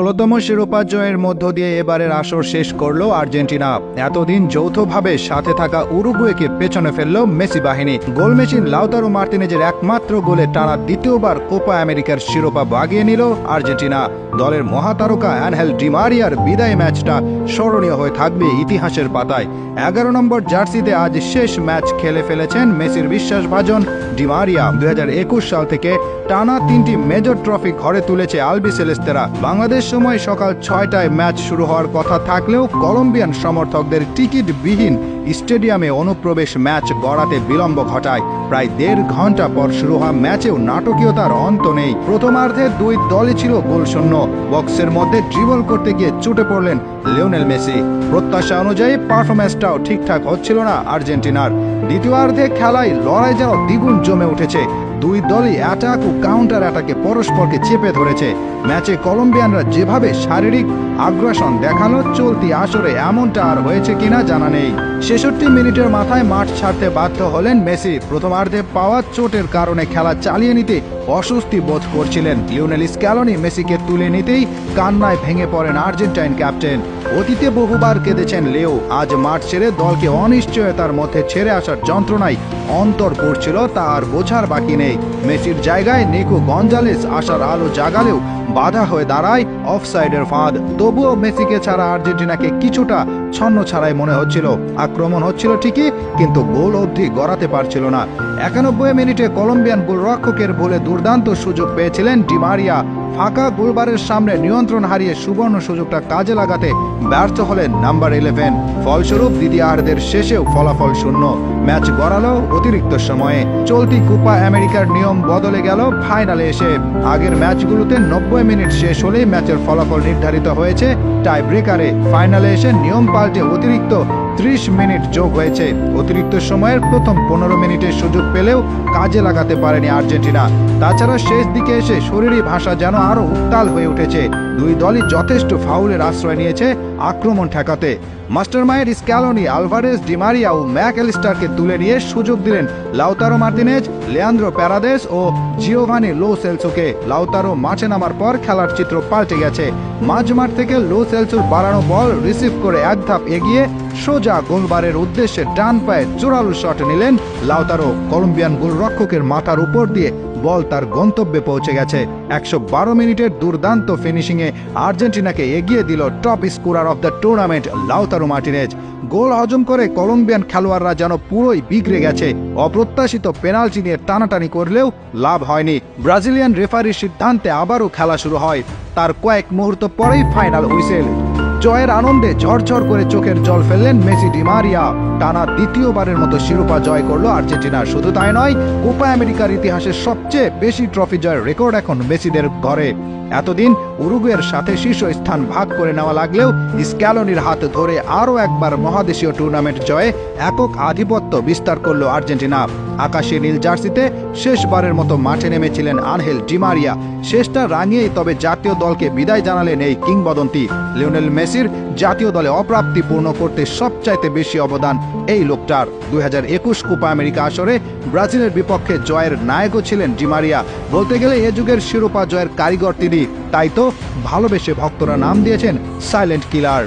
ষোলতম শিরোপা জয়ের মধ্য দিয়ে এবারের আসর শেষ করল আর্জেন্টিনা। এতদিন যৌথভাবে সাথে থাকা উরুগুয়েকে পেছনে ফেলল মেসি বাহিনী। গোল মেশিন লাউতারো মার্টিনেজের একমাত্র গোলে টানা দ্বিতীয়বার কোপা আমেরিকার শিরোপা বাগিয়ে নিল আর্জেন্টিনা। দলের মহাতারকা অ্যানহেল ডিমারিয়ার বিদায় ম্যাচটা স্মরণীয় হয়ে থাকবে ইতিহাসের পাতায়। এগারো নম্বর জার্সিতে আজ শেষ ম্যাচ খেলে ফেলেছেন মেসির বিশ্বাসভাজন ডিমারিয়া দুই হাজার একুশ সাল থেকে টানা তিনটি মেজর ট্রফি ঘরে তুলেছে আলবি সেলেস্তেরা। বাংলাদেশ সময় সকাল ছয়টায় ম্যাচ শুরু হওয়ার কথা থাকলেও কলম্বিয়ান সমর্থকদের টিকিটবিহীন স্টেডিয়ামে অনুপ্রবেশ ম্যাচ গড়াতে বিলম্ব ঘটায়। প্রায় দেড় ঘণ্টা পর শুরু হওয়া ম্যাচেও নাটকীয়তার অন্ত নেই। প্রথমার্ধে দুই দলই ছিল গোলশূন্য। বক্সের মধ্যে ড্রিবল করতে গিয়ে চুটে পড়লেন লিওনেল মেসি। প্রত্যাশা অনুযায়ী পারফরম্যান্সটাও ঠিকঠাক হচ্ছিল না আর্জেন্টিনার। দ্বিতীয়ার্ধে খেলায় লড়াই যেন দ্বিগুণ জমে উঠেছে। দুই দলই অ্যাটাক ও কাউন্টার অ্যাটাকে পরস্পরকে চেপে ধরেছে। ম্যাচে কলম্বিয়ানরা যেভাবে শারীরিক আগ্রাসন দেখাল চলতি আসরে এমনটা আর হয়েছে কিনা জানা নেই। ছেষট্টি মিনিটের মাথায় মাঠ ছাড়তে বাধ্য হলেন মেসি। প্রথমার্ধে পাওয়া চোটের কারণে খেলা চালিয়ে নিতে অস্বস্তি বোধ করছিলেন লিওনেল স্ক্যালনি। মেসিকে তুলে নিতেই কান্নায় ভেঙে পড়েন আর্জেন্টাইন ক্যাপ্টেন। অতীতে বহুবার কেঁদেছেন লেও। আজ মাঠ ছেড়ে দলকে অনিশ্চয়তার মধ্যে ছেড়ে আসার যন্ত্রণায় অন্তর পড়ছিল তা আর বোঝার বাকি নেই। মেসির জায়গায় নিকো গঞ্জালেস আসার আলো জাগালেও বাধা হয়ে দাঁড়ায় অফসাইডের ফাঁদ। তবুও মেসিকে ছাড়া আর্জেন্টিনাকে কিছুটা ছন্ন ছাড়াই মনে হচ্ছিল। আক্রমণ হচ্ছিল ঠিকই, কিন্তু গোল অবধি গড়াতে পারছিল না। একানব্বই মিনিটে কলম্বিয়ান গোলরক্ষকের বলে দুর্দান্ত সুযোগ পেয়েছিলেন ডিমারিয়া ফাঁকা গোলবারের সামনে নিয়ন্ত্রণ হারিয়ে সুবর্ণ সুযোগটা কাজে লাগাতে ব্যর্থ হলেন নাম্বার ইলেভেন ফলস্বরূপ দ্বিতীয়ার্ধের শেষেও ফলাফল শূন্য। ম্যাচ গড়ালো অতিরিক্ত সময়ে। চলতি কোপা আমেরিকার নিয়ম বদলে গেল ফাইনালে এসে। আগের ম্যাচগুলোতে নব্বই মিনিট শেষ হলেই ম্যাচের ফলাফল নির্ধারিত হয়েছে। টাই ব্রেকারে ফাইনালে এসে নিয়ম পাল্টে অতিরিক্ত ত্রিশ মিনিট যোগ হয়েছে। অতিরিক্ত সময়ের প্রথম পনেরো মিনিটের সুযোগ পেলেও কাজে লাগাতে পারেনি আর্জেন্টিনা। তাছাড়া শেষ দিকে এসে শরীরী ভাষা যেন আরও উত্তাল হয়ে উঠেছে। দুই দলই যথেষ্ট ফাউলের আশ্রয় নিয়েছে আক্রমণ ঠেকাতে। Mastermind Scaloni, Alvarez Di Maria ও ম্যাক এলিস্টারকে তুলে নিয়ে সুযোগ দিলেন লাউতারো মার্তিনেজ লিয়ান্দ্রো প্যারাদেস ও জিওভানি লো সেলসোকে। লাউতারো মাঠে নামার পর খেলার চিত্র পাল্টে গেছে। মাঝমাঠ থেকে লো সেলসোর বাড়ানো বল রিসিভ করে এক ধাপ এগিয়ে সোজা গোলবারের উদ্দেশ্যে ডান পায়ে জোরালো শট নিলেন লাউতারো। কলম্বিয়ান গোলরক্ষকের মাথার উপর দিয়ে বল তার গন্তব্যে পৌঁছে গেছে। একশো বারো মিনিটের দুর্দান্ত ফিনিশিংয়ে আর্জেন্টিনাকে এগিয়ে দিল top scorer of the tournament Lautaro Martinez. Goal হজম করে কলম্বিয়ান খেলোয়াড়রা যেন পুরোই বিগড়ে গেছে। অপ্রত্যাশিত পেনাল্টি নিয়ে টানাটানি করলেও লাভ হয়নি। ব্রাজিলিয়ান রেফারির সিদ্ধান্তে আবারও খেলা শুরু হয়। তার কয়েক মুহূর্ত পরেই ফাইনাল হুইসেল। জয়ের আনন্দে ঝরঝর করে চোখের জল ফেললেন মেসি ডিমারিয়া টানা দ্বিতীয়বারের মতো শিরোপা জয় করল আর্জেন্টিনা শুধু তাই নয়, কোপা আমেরিকার ইতিহাসে সবচেয়ে বেশি ট্রফি জয়ের রেকর্ড এখন মেসিদের ঘরে। এতদিন উরুগুয়ের সাথে শীর্ষ স্থান ভাগ করে নেওয়া লাগলেও স্ক্যালোনির হাত ধরে আরও একবার মহাদেশীয় টুর্নামেন্ট জয়ে একক আধিপত্য বিস্তার করল আর্জেন্টিনা। আকাশে নীল জার্সিতে শেষবারের মতো মাঠে নেমেছিলেন আনহেল ডিমারিয়া শেষটা রাঙিয়েই তবে জাতীয় দলকে বিদায় জানালেন এই কিংবদন্তি। লিওনেল মেসির জাতীয় দলে অপ্রাপ্তি পূর্ণ করতে সবচাইতে বেশি অবদান এই লোকটার। দুই হাজার একুশ কোপা আমেরিকা আসরে ব্রাজিলের বিপক্ষে জয়ের নায়কও ছিলেন ডিমারিয়া বলতে গেলে এ যুগের শিরোপা জয়ের কারিগর তিনি। তাই তো ভালোবেসে ভক্তরা নাম দিয়েছেন সাইলেন্ট কিলার।